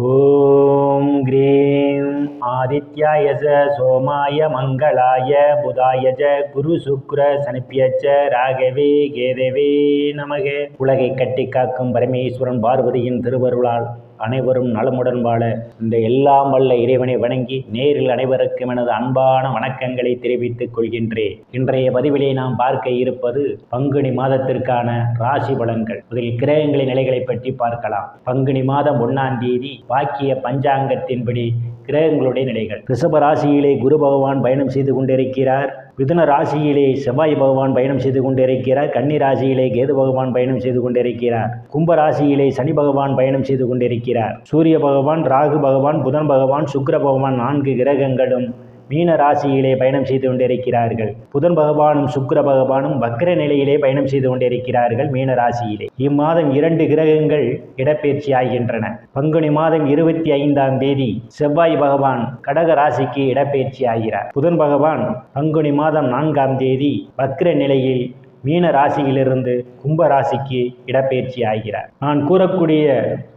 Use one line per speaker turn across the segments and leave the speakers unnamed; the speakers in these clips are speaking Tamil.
ஓம் கிரீம். ஆதித்யாய ச சோமாய மங்களாய புதாய ஜ குரு சுக்ர சனிப்பிய ச ராகவே கேதவே நமக. உலகை கட்டி காக்கும் பரமேஸ்வரன் பார்வதியின் திருவருளால். அனைவரும் நலமுடன் வாழ இந்த எல்லாம் வல்ல இறைவனை வணங்கி நேரில் அனைவருக்கும் எனது அன்பான வணக்கங்களை தெரிவித்துக் கொள்கின்றேன். இன்றைய பதிவிலே நாம் பார்க்க இருப்பது பங்குனி மாதத்திற்கான ராசி பலன்கள். முதலில் கிரகங்களின் நிலைகளை பற்றி பார்க்கலாம். பங்குனி மாதம் ஒன்னாம் தேதி வாக்கிய பஞ்சாங்கத்தின்படி கிரகங்களுடைய நிலைகள். ரிஷப ராசியிலே குரு பகவான் பயணம் செய்து கொண்டிருக்கிறார். மிதுன ராசியிலே செவ்வாய் பகவான் பயணம் செய்து கொண்டிருக்கிறார். கன்னி ராசியிலே கேது பகவான் பயணம் செய்து கொண்டிருக்கிறார். கும்ப ராசியிலே சனி பகவான் பயணம் செய்து கொண்டிருக்கிறார். சூரிய பகவான் ராகு பகவான் புதன் பகவான் சுக்கர பகவான் நான்கு கிரகங்களும் மீன ராசியிலே பயணம் செய்து கொண்டிருக்கிறார்கள். புதன் பகவானும் சுக்கர பகவானும் வக்ர நிலையிலே பயணம் செய்து கொண்டிருக்கிறார்கள் மீன ராசியிலே. இம்மாதம் இரண்டு கிரகங்கள் இடப்பெயர்ச்சி ஆகின்றன. பங்குனி மாதம் இருபத்தி ஐந்தாம் தேதி செவ்வாய் பகவான் கடக ராசிக்கு இடப்பெயர்ச்சி ஆகிறார். புதன் பகவான் பங்குனி மாதம் நான்காம் தேதி வக்ர நிலையில் மீன ராசியிலிருந்து கும்ப ராசிக்கு இடப்பெயர்ச்சி ஆகிறார். நான் கூறக்கூடிய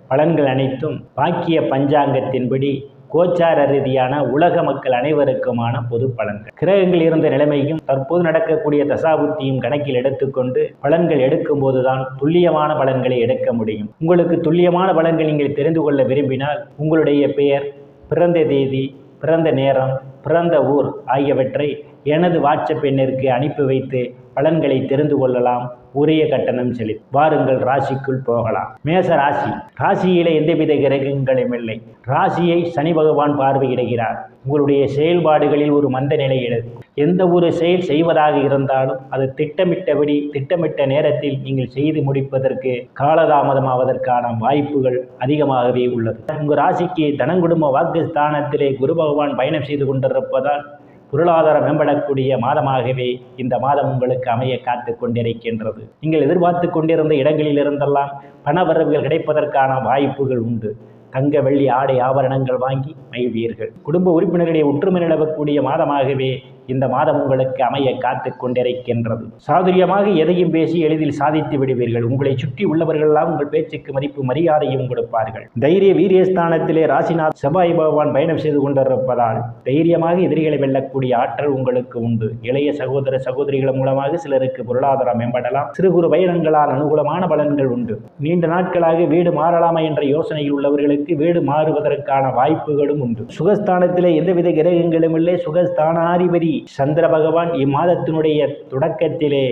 பலன்கள் அனைத்தும் பாக்கிய பஞ்சாங்கத்தின்படி கோச்சார ரீதியான உலக மக்கள் அனைவருக்குமான பொது பலன்கள். கிரகங்கள் இருந்த நிலைமையும் தற்போது நடக்கக்கூடிய தசாபுத்தியும் கணக்கில் எடுத்துக்கொண்டு பலன்கள் எடுக்கும் போதுதான் துல்லியமான பலன்களை எடுக்க முடியும். உங்களுக்கு துல்லியமான பலன்கள் நீங்கள் தெரிந்து கொள்ள விரும்பினால் உங்களுடைய பெயர் பிறந்த தேதி பிறந்த நேரம் பிறந்த ஊர் ஆகியவற்றை எனது வாட்ஸ்அப் எண்ணிற்கு அனுப்பி வைத்து பலன்களை தெரிந்து கொள்ளலாம். உரிய கட்டணம் செலுத்தி வாருங்கள் ராசிக்குள் போகலாம். மேச ராசி. ராசியிலே எந்தவித கிரகங்களும் இல்லை. ராசியை சனி பகவான் பார்வையிடுகிறார். உங்களுடைய செயல்பாடுகளில் ஒரு மந்த நிலை இருக்கும் எந்த ஒரு செயல் செய்வதாக இருந்தாலும் அது திட்டமிட்டபடி திட்டமிட்ட நேரத்தில் நீங்கள் செய்து முடிப்பதற்கு காலதாமதமாவதற்கான வாய்ப்புகள் அதிகமாகவே உள்ளது. உங்கள் ராசிக்கு தனங்குடும்ப வாக்கு ஸ்தானத்திலே குரு பகவான் பயணம் செய்து கொண்டிருப்பதால் பொருளாதாரம் மேம்படக்கூடிய மாதமாகவே இந்த மாதம் உங்களுக்கு அமைய காத்து கொண்டிருக்கின்றது. நீங்கள் எதிர்பார்த்து கொண்டிருந்த இடங்களிலிருந்தெல்லாம் பணவரவுகள் கிடைப்பதற்கான வாய்ப்புகள் உண்டு. தங்க வெள்ளி ஆடை ஆபரணங்கள் வாங்கி மகிழ்வீர்கள். குடும்ப உறுப்பினர்களை ஒற்றுமை நிலவக்கூடிய மாதமாகவே இந்த மாதம் உங்களுக்கு அமைய காத்து கொண்டிருக்கின்றது. சாதுரியமாக எதையும் பேசி எளிதில் சாதித்து விடுவீர்கள். உங்களை சுற்றி உள்ளவர்களெல்லாம் உங்கள் பேச்சுக்கு மதிப்பு மரியாதையும் கொடுப்பார்கள். தைரிய வீரியஸ்தானத்திலே ராசிநாத் செவ்வாய் பகவான் பயணம் செய்து கொண்டிருப்பதால் தைரியமாக எதிரிகளை வெல்லக்கூடிய ஆற்றல் உங்களுக்கு உண்டு. இளைய சகோதர சகோதரிகள் மூலமாக சிலருக்கு பொருளாதாரம் மேம்படலாம். சிறு குறு பயணங்களால் அனுகூலமான பலன்கள் உண்டு. நீண்ட நாட்களாக வீடு மாறலாமா என்ற யோசனையில் உள்ளவர்களுக்கு வீடு மாறுவதற்கான வாய்ப்புகளும் உண்டு. சுகஸ்தானத்திலே எந்தவித கிரகங்களும் இல்லை. சுகஸ்தானாதிபதி சந்திர பகவான் இம்மாதத்தினுடைய தொடக்கத்திலே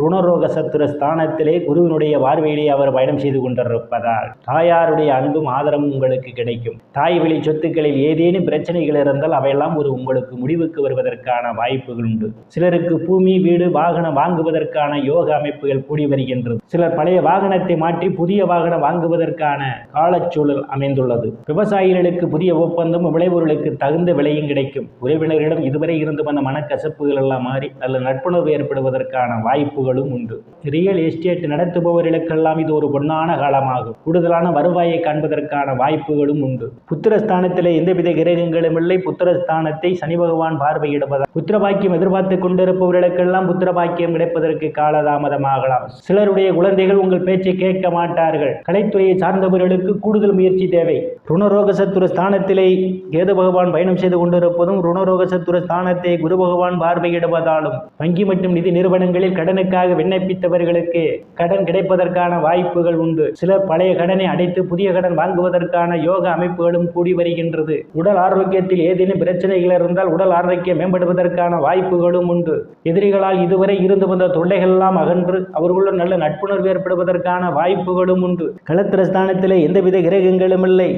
ருணரோக சத்துர ஸ்தானத்திலே குருவினுடைய பார்வையிலே அவர் பயணம் செய்து கொண்டிருப்பதால் தாயாருடைய அன்பும் ஆதரவும் உங்களுக்கு கிடைக்கும். தாய் வழி சொத்துக்களில் ஏதேனும் பிரச்சனைகள் இருந்தால் அவையெல்லாம் ஒரு உங்களுக்கு முடிவுக்கு வருவதற்கான வாய்ப்புகள் உண்டு. சிலருக்கு பூமி வீடு வாகனம் வாங்குவதற்கான யோக அமைப்புகள் கூடி வருகின்றது. சிலர் பழைய வாகனத்தை மாற்றி புதிய வாகனம் வாங்குவதற்கான காலச்சூழல் அமைந்துள்ளது. விவசாயிகளுக்கு புதிய ஒப்பந்தம் விளைபொருளுக்கு தகுந்த விலையும் கிடைக்கும். உறவினர்களிடம் இதுவரை இருந்து வந்த மனக்கசப்புகள் எல்லாம் மாறி நல்ல நட்புணர்வு ஏற்படுவதற்கான வாய்ப்பு வாய்ப்புகளும் உண்டு. ரியல் எஸ்டேட் நடத்துபவர்களுக்கெல்லாம் இது ஒரு பொன்னான காலமாகும். கூடுதலான வருவாயை காண்பதற்கான வாய்ப்புகளும் உண்டு. புத்திரஸ்தானத்திலே எந்தவித கிரகங்களும் இல்லை. புத்திரஸ்தானத்தை சனி பகவான் பார்வையிடுவதால். புத்திரபாக்கியம் எதிர்பார்த்து கொண்டிருப்பவர்களுக்கெல்லாம் புத்திரபாக்கியம் கிடைப்பதற்கு காலதாமதமாகலாம். சிலருடைய குழந்தைகள் உங்கள் பேச்சை கேட்க மாட்டார்கள். கலைத்துறையை சார்ந்தவர்களுக்கு கூடுதல் முயற்சி தேவை. ருணரோக சத்துர ஸ்தானத்திலே கேது பகவான் பயணம் செய்து கொண்டிருப்பதும் ருணரோக சத்துர ஸ்தானத்தை குரு பகவான் பார்வையிடுவதாலும். வங்கி மற்றும் நிதி நிறுவனங்களில் கடனுக்கு கடனுக்காக விண்ணப்பித்தவர்களுக்கு கடன் கிடைப்பதற்கான வாய்ப்புகள் உண்டு. சிலர் பழைய கடனை அடைத்து புதிய கடன் வாங்குவதற்கான யோக அமைப்புகளும் கூடி வருகின்றது. உடல் ஆரோக்கியத்தில் ஏதேனும் பிரச்சனைகள் இருந்தால் உடல் ஆரோக்கியம் மேம்படுவதற்கான வாய்ப்புகளும் உண்டு. எதிரிகளால் இதுவரை இருந்து வந்த தொல்லைகள் எல்லாம் அகன்று அவர்களுடன் நல்ல நட்புணர்வு ஏற்படுவதற்கான வாய்ப்புகளும் உண்டு. களத்திரஸ்தானத்திலே எந்தவித கிரகங்களும் இல்லை.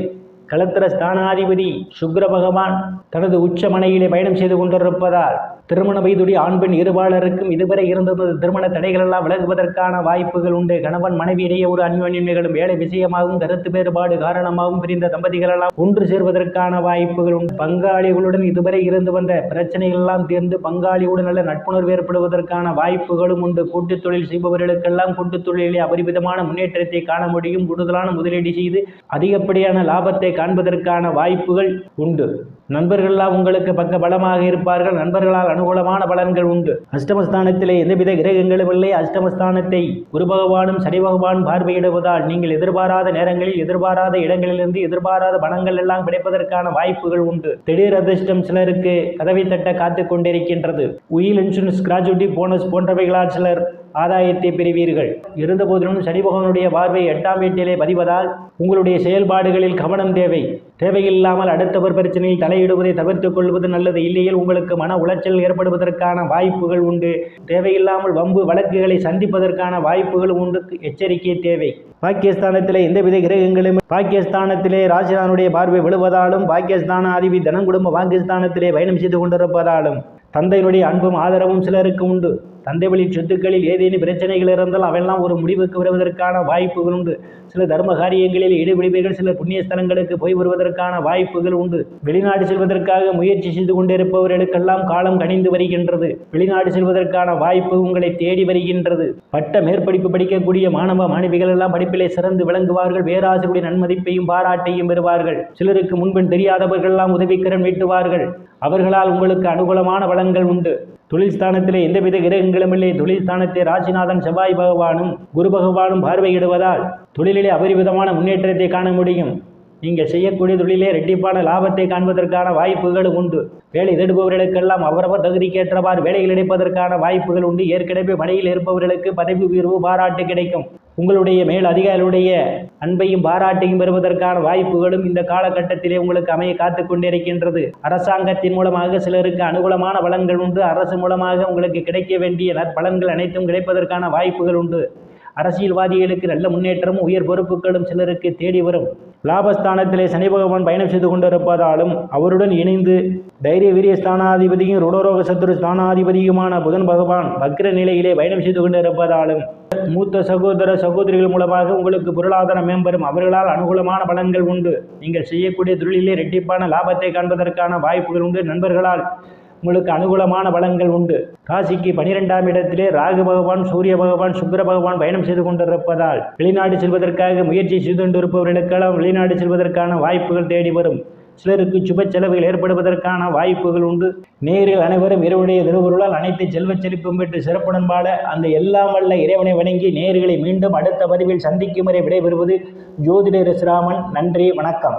களத்திர ஸ்தானாதிபதி சுக்கிர பகவான் தனது உச்சமனையிலே பயணம் செய்து கொண்டிருப்பதால் திருமண வயதுடைய ஆண் பெண் இருபாலருக்கும் இதுவரை இருந்தது திருமண தடைகள் எல்லாம் விலகுவதற்கான வாய்ப்புகள் உண்டு. கணவன் மனைவி இடையே ஒரு அந்யோன்யம் வேலை விஷயமாகவும் கருத்து வேறுபாடு காரணமாகவும் பிரிந்த தம்பதிகள் எல்லாம் ஒன்று சேர்வதற்கான வாய்ப்புகள் உண்டு. பங்காளிகளுடன் இதுவரை இருந்து வந்த பிரச்சனைகள் எல்லாம் தீர்ந்து பங்காளியுடன் நல்ல நட்புணர்வு ஏற்படுவதற்கான வாய்ப்புகளும் உண்டு. கூட்டுத் தொழில் செய்பவர்களுக்கெல்லாம் கூட்டுத் தொழிலே அபரிமிதமான முன்னேற்றத்தை காண முடியும். கூடுதலான முதலீடு செய்து அதிகப்படியான லாபத்தை காண்பதற்கான வாய்ப்புகள் உண்டு. நண்பர்களெல்லாம் உங்களுக்கு பக்க பலமாக இருப்பார்கள். நண்பர்களால் அனுகூலமான பலன்கள் உண்டு. அஷ்டமஸ்தானத்திலே எந்தவித கிரகங்களும் இல்லை. அஷ்டமஸ்தானத்தை குரு பகவானும் சனி பகவான் பார்வையிடுவதால் நீங்கள் எதிர்பாராத நேரங்களில் எதிர்பாராத இடங்களிலிருந்து எதிர்பாராத பணங்கள் எல்லாம் கிடைப்பதற்கான வாய்ப்புகள் உண்டு. திடீர் அதிர்ஷ்டம் சிலருக்கு கதவை தட்ட காத்து கொண்டிருக்கின்றது. உயில் இன்சூரன்ஸ் கிராஜுவிட்டி போனஸ் போன்றவைகளால் சிலர் ஆதாயத்தை பெறுவீர்கள். இருந்தபோதிலும் சனி பகவானுடைய பார்வை எட்டாம் வீட்டிலே பதிவதால் உங்களுடைய செயல்பாடுகளில் கவனம் தேவை. தேவையில்லாமல் அடுத்தவர் பிரச்சனையில் தலையிடுவதை தவிர்த்துக் கொள்வது நல்லது. இல்லையில் உங்களுக்கு மன உளைச்சல் ஏற்படுவதற்கான வாய்ப்புகள் உண்டு. தேவையில்லாமல் வம்பு வழக்குகளை சந்திப்பதற்கான வாய்ப்புகள் உண்டு. எச்சரிக்கை தேவை. பாகிஸ்தானத்திலே எந்தவித கிரகங்களும் பாகிஸ்தானத்திலே ராஜினானுடைய பார்வை விழுவதாலும் பாகிஸ்தான அதிபதி தனங்குடும்ப பாகிஸ்தானத்திலே பயணம் செய்து கொண்டிருப்பதாலும் தந்தையினுடைய அன்பும் ஆதரவும் சிலருக்கு உண்டு. தந்தை வழி சொத்துக்களில் ஏதேனும் பிரச்சனைகள் இருந்தால் அவையெல்லாம் ஒரு முடிவுக்கு வருவதற்கான வாய்ப்புகள் உண்டு. சில தர்ம காரியங்களில் ஈடுபடுவீர்கள் சில புண்ணிய ஸ்தலங்களுக்கு போய் வருவதற்கான வாய்ப்புகள் உண்டு. வெளிநாடு செல்வதற்காக முயற்சி செய்து கொண்டிருப்பவர்களுக்கெல்லாம் காலம் கணிந்து வருகின்றது. வெளிநாடு செல்வதற்கான வாய்ப்பு உங்களை தேடி வருகின்றது. பட்ட மேற்படிப்பு படிக்கக்கூடிய மாணவ மாணவிகள் எல்லாம் படிப்பிலே சிறந்து விளங்குவார்கள். பேராசிரியருடைய நன்மதிப்பையும் பாராட்டையும் பெறுவார்கள். சிலருக்கு முன்பின் தெரியாதவர்கள் எல்லாம் உதவிக்கரம் நீட்டுவார்கள். அவர்களால் உங்களுக்கு அனுகூலமான வளங்கள் உண்டு. தொழில் ஸ்தானத்திலே எந்தவித கிரகங்கள் இல்லை தொழில் ஸ்தானத்தை ராசிநாதன் செவ்வாய் பகவானும் குரு பகவானும் பார்வையிடுவதால் தொழிலிலே அபரிவிதமான முன்னேற்றத்தை காண முடியும். நீங்கள் செய்யக்கூடிய தொழிலே ரெட்டிப்பான லாபத்தை காண்பதற்கான வாய்ப்புகள் உண்டு. வேலை தேடுபவர்களுக்கெல்லாம் அவரவர் தகுதிக்கேற்றவாறு வேலைகள் இணைப்பதற்கான வாய்ப்புகள் உண்டு. ஏற்கனவே பணியில் இருப்பவர்களுக்கு பதவி உயர்வு பாராட்டு கிடைக்கும். உங்களுடைய மேல் அதிகாரிகளுடைய அன்பையும் பாராட்டையும் பெறுவதற்கான வாய்ப்புகளும் இந்த காலகட்டத்திலே உங்களுக்கு அமைய காத்து கொண்டிருக்கின்றது. அரசாங்கத்தின் மூலமாக சிலருக்கு அனுகூலமான பலன்கள் உண்டு. அரசு மூலமாக உங்களுக்கு கிடைக்க வேண்டிய நற்பலன்கள் அனைத்தும் கிடைப்பதற்கான வாய்ப்புகள் உண்டு. அரசியல்வாதிகளுக்கு நல்ல முன்னேற்றமும் உயர் பொறுப்புகளும் சிலருக்கு தேடி வரும். லாபஸ்தானத்திலே சனி பகவான் பயணம் செய்து கொண்டிருப்பதாலும் அவருடன் இணைந்து தைரிய வீரிய ஸ்தானாதிபதியும் ருடரோக சத்துரு ஸ்தானாதிபதியுமான புதன் பகவான் வக்ர நிலையிலே பயணம் செய்து கொண்டிருப்பதாலும் மூத்த சகோதர சகோதரிகள் மூலமாக உங்களுக்கு பொருளாதாரம் மேம்படும். அவர்களால் அனுகூலமான பலன்கள் உண்டு. நீங்கள் செய்யக்கூடிய தொழிலிலே ரெட்டிப்பான லாபத்தை காண்பதற்கான வாய்ப்புகள் உண்டு. நண்பர்களால் உங்களுக்கு அனுகூலமான பலன்கள் உண்டு. ராசிக்கு பனிரெண்டாம் இடத்திலே ராகு பகவான் சூரிய பகவான் சுக்கர பகவான் பயணம் செய்து கொண்டிருப்பதால் வெளிநாடு செல்வதற்காக முயற்சி செய்து கொண்டிருப்பவர்களுக்கெல்லாம் வெளிநாடு செல்வதற்கான வாய்ப்புகள் தேடி வரும். சிலருக்கு சுப செலவுகள் ஏற்படுவதற்கான வாய்ப்புகள் உண்டு. நேரில் அனைவரும் இறைவனுடைய திருவருளால் அனைத்து செல்வச் செழிப்பும் பெற்று சிறப்புடன் பாட அந்த எல்லாம் வல்ல இறைவனை வணங்கி நேர்களை மீண்டும் அடுத்த பதிவில் சந்திக்கும் வரை விடைபெறுவது ஜோதிடர் ஸ்ராமன் நன்றி வணக்கம்.